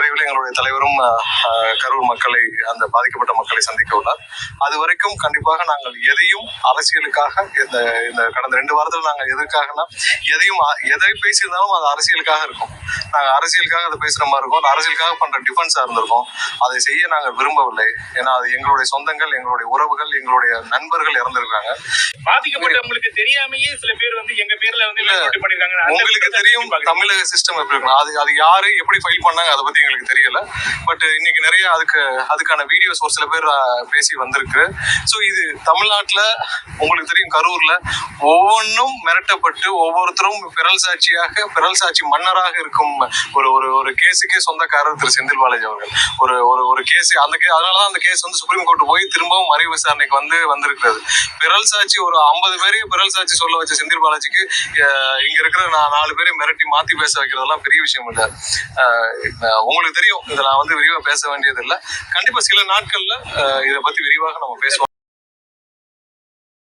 விரைவில் எங்களுடைய தலைவரும் கரூர் மக்களை அந்த பாதிக்கப்பட்ட மக்களை சந்திக்க உள்ளார். அது வரைக்கும் கண்டிப்பாக நாங்கள் எதையும் அரசியலுக்காக இந்த இந்த கடந்த ரெண்டு வாரத்தில் நாங்கள் எதற்காகனா எதையும் எதை பேசியிருந்தாலும் அது அரசியலுக்காக இருக்கும். நாங்கள் அரசியலுக்காக அதை பேசுகிற மாதிரி இருக்கும். அரசியலுக்காக பண்ணுற டிஃபென்ஸாக இருந்திருக்கும். அதை செய்ய நாங்கள் விரும்பவில்லை. ஏன்னா அது எங்களுடைய சொந்தங்கள் எங்களுடைய உறவுகள் எங்களுடைய நண்பர்கள் இறந்திருக்காங்க. பாதிக்கப்பட்டவங்களுக்கு தெரியாமயே சில பேர் வந்து எங்க பேர்ல வந்து உங்களுக்கு தெரியும்? தமிழக சிஸ்டம் எப்படி இருக்கணும் அது அது யாரு எப்படி ஃபைல் பண்ணாங்க அதை பத்தி எங்களுக்கு தெரியல. பட் இன்னைக்கு நிறைய அதுக்கு அதுக்கான வீடியோஸ் ஒரு சில பேர் பேசி வந்திருக்கு. ஸோ இது தமிழ்நாட்டுல உங்களுக்கு தெரியும் கரூர்ல ஒவ்வொன்றும் மிரட்டப்பட்டு ஒவ்வொருத்தரும் பிறல் சாட்சியாக பிறல் சாட்சி மன்னராக இருக்கும் ஒரு ஒரு ஒரு கேஸுக்கே சொந்தக்காரர் திரு. செந்தில் பாலாஜி அவர்கள். ஒரு ஒரு ஒரு கேஸ் அந்த கே அதனாலதான் அந்த கேஸ் வந்து சுப்ரீம் கோர்ட் போய் திரும்பவும் மறை விசாரணைக்கு வந்து வந்திருக்கிறது. பிறல் சாட்சி ஒரு ஐம்பது பேரையும் பிறல் சாட்சி சொல்ல வச்ச செந்தில் பாலாஜிக்கு இங்க இருக்கிற நான் நாலு பேரை மிரட்டி மாத்தி பேச வைக்கிறதெல்லாம் பெரிய விஷயம் இல்லை. உங்களுக்கு தெரியும். இதை நான் வந்து விரிவா பேச வேண்டியது இல்லை கண்டிப்பா சில நாட்கள்ல இதை பத்தி விரிவாக நம்ம பேசுவோம்.